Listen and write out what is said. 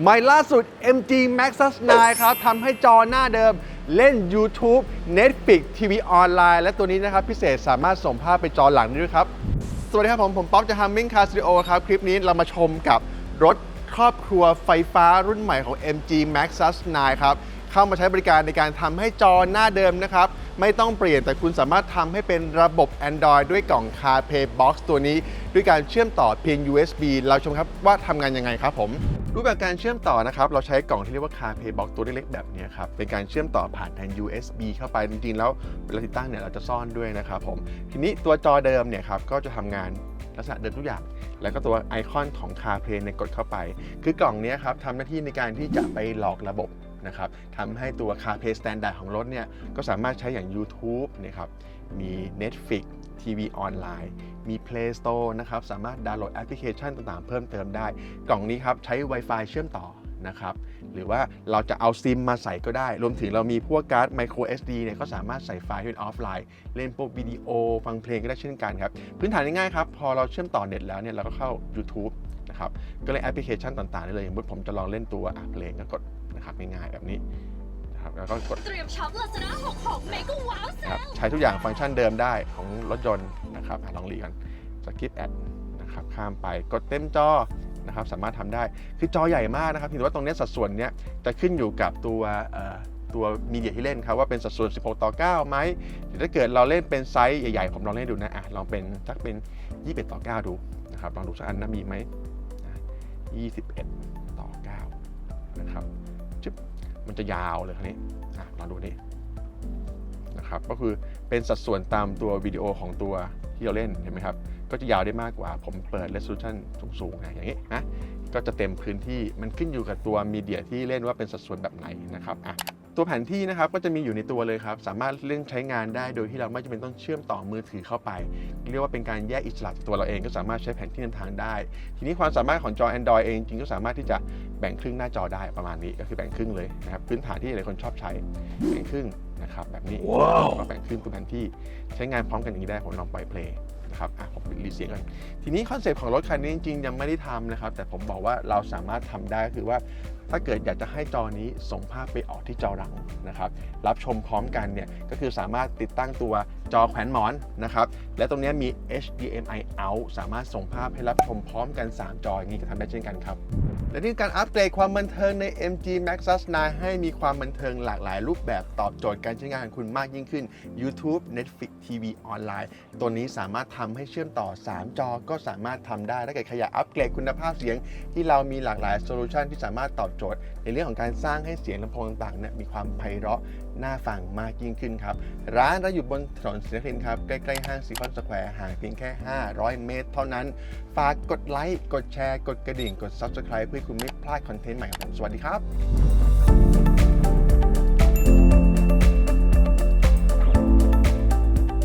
ใหม่ล่าสุด MG Maxus 9 ครับทำให้จอหน้าเดิมเล่น YouTube Netflix ทีวีออนไลน์และตัวนี้นะครับ พิเศษสามารถส่งภาพไปจอหลังได้ด้วยครับ สวัสดีครับผม ผมป๊อปจะทำมิ่งคาร์สตูดิโอครับ คลิปนี้เรามาชมกับรถครอบครัวไฟฟ้ารุ่นใหม่ของ MG Maxus 9 ครับ เข้ามาใช้บริการในการทำให้จอหน้าเดิมนะครับ ไม่ต้องเปลี่ยนแต่คุณสามารถทำให้เป็นระบบ Android ด้วยกล่อง CarPlay Box ตัวนี้ ด้วยการเชื่อมต่อเพียง USB เราชมครับว่าทำงานยังไงครับผมรูปแบบการเชื่อมต่อนะครับ เราใช้กล่องที่เรียกว่า CarPlay Box ตัวเล็กๆแบบนี้ครับ เป็นการเชื่อมต่อผ่านทาง USB เข้าไป จริงๆ แล้วเวลาติดตั้งเนี่ยเราจะซ่อนด้วยนะครับผม ทีนี้ตัวจอเดิมเนี่ยครับก็จะทำงานลักษณะเดิมทุกอย่าง แล้วก็ตัวไอคอนของ CarPlay ในกดเข้าไป คือกล่องนี้ครับทำหน้าที่ในการที่จะไปหลอกระบบ นะครับทำให้ตัว CarPlay Standard ของรถเนี่ยก็สามารถใช้อย่าง YouTube นะครับมี Netflix ทีวีออนไลน์ มี Play Store นะครับ สามารถดาวน์โหลดแอปพลิเคชันต่างๆ เพิ่มเติมได้ กล่องนี้ครับ ใช้ Wi-Fi เชื่อมต่อ นะครับหรือว่าเราจะเอาซิมมาใส่ก็ได้ รวมถึงเรามีพวกการ์ด micro SD เนี่ยก็สามารถใส่ไฟล์ที่เป็นออฟไลน์ เล่นพวกวิดีโอ ฟังเพลงก็ได้เช่นกันครับ พื้นฐานง่ายๆครับ พอเราเชื่อมต่อเน็ตแล้วเนี่ยเราก็เข้า YouTube นะครับก็เล่นแอปพลิเคชันต่างๆได้เลยอย่างสมมติผมจะลองเล่นตัวอะเพลงก็กดนะครับง่ายๆแบบนี้นะครับแล้วก็กดเตรียมช็อปลาซาด้า66เมกะว้าวเซครับลใช้ทุกอย่างฟังก์ชันเดิมได้ของรถยนต์นะครับอะลองรีกันสกิปแอดนะครับข้ามไปกดเต็มจอ นะครับสามารถทำได้คือจอใหญ่มากนะครับเพียงแต่ว่าตรงนี้สัดส่วนเนี้ยจะขึ้นอยู่กับตัวตัวมีเดียที่เล่นครับว่าเป็นสัดส่วน 16 ต่อ 9 ไหมถ้าเกิดเราเล่นเป็นไซส์ใหญ่ๆ ผมลองเล่นดูนะอะลองเป็นสักเป็น 21 ต่อ 9 ดูนะครับลองดูสักอันนะมีไหม21 ต่อ 9 นะครับจึ๊บมันจะยาวเลยคราวนี้อะลองดูนี่ นะครับก็คือเป็นสัดส่วนตามตัววิดีโอของตัวที่เราเล่นเห็นไหมครับก็จะยาวได้มากกว่าผมเปิด resolution สูงๆนะอย่างนี้นะก็จะเต็มพื้นที่มันขึ้นอยู่กับตัวมีเดียที่เล่นว่าเป็นสัดส่วนแบบไหนนะครับอะตัวแผนที่นะครับก็จะมีอยู่ในตัวเลยครับ สามารถเล่นใช้งานได้โดยที่เราไม่จำเป็นต้องเชื่อมต่อมือถือเข้าไป เรียกว่าเป็นการแยกอิสระจากตัวเราเองก็สามารถใช้แผนที่นำทางได้ ทีนี้ความสามารถของจอ Android เองจริงก็สามารถที่จะแบ่งครึ่งหน้าจอได้ประมาณนี้ก็คือแบ่งครึ่งเลยนะครับพื้นฐานที่หลายคนชอบใช้แบ่งครึ่ง นะครับแบบนี้ก็แบ่งครึ่งตัวแผนที่ใช้งานพร้อมกันอย่างนี้ได้ผมลองปล่อยเพลงนะครับอะผมปิดรีเสียงก่อนทีนี้คอนเซปต์ของรถคันนี้จริงๆยังไม่ได้ทำนะครับ แต่ผมบอกว่าเราสามารถทำได้ก็คือว่า ถ้าเกิดอยากจะให้จอนี้ส่งภาพไปออกที่จอหลังนะครับ รับชมพร้อมกันเนี่ยก็คือสามารถติดตั้งตัวจอแขวนหมอนนะครับ และตรงนี้มี HDMI out สามารถส่งภาพให้รับชมพร้อมกัน 3 จออย่างนี้ก็ทำได้เช่นกันครับ และนี่การอัปเกรดความบันเทิงใน MG Maxus 9ให้มีความบันเทิงหลากหลายรูปแบบตอบโจทย์การใช้งานของคุณมากยิ่งขึ้น YouTube Netflix TV ออนไลน์ ตัวนี้สามารถทำให้เชื่อมต่อ 3 จอก็สามารถทำได้ถ้าเกิดใครอยากอัปเกรดคุณภาพเสียง ที่เรามีหลากหลายโซลูชันที่สามารถตอบโจทย์ ในเรื่องของการสร้างให้เสียงลำโพงต่างๆเนี่ยมีความไพเราะน่าฟังมากยิ่งขึ้นครับ ร้านเราอยู่บนถนนศรีนครินครับ ใกล้ๆห้างซีคอนสแควร์ห่างเพียงแค่ 500 เมตร เท่านั้น ฝากกดไลค์กดแชร์ กดกระดิ่งกด Subscribe เพื่อคุณไม่พลาดคอนเทนต์ใหม่ของผมสวัสดีครับ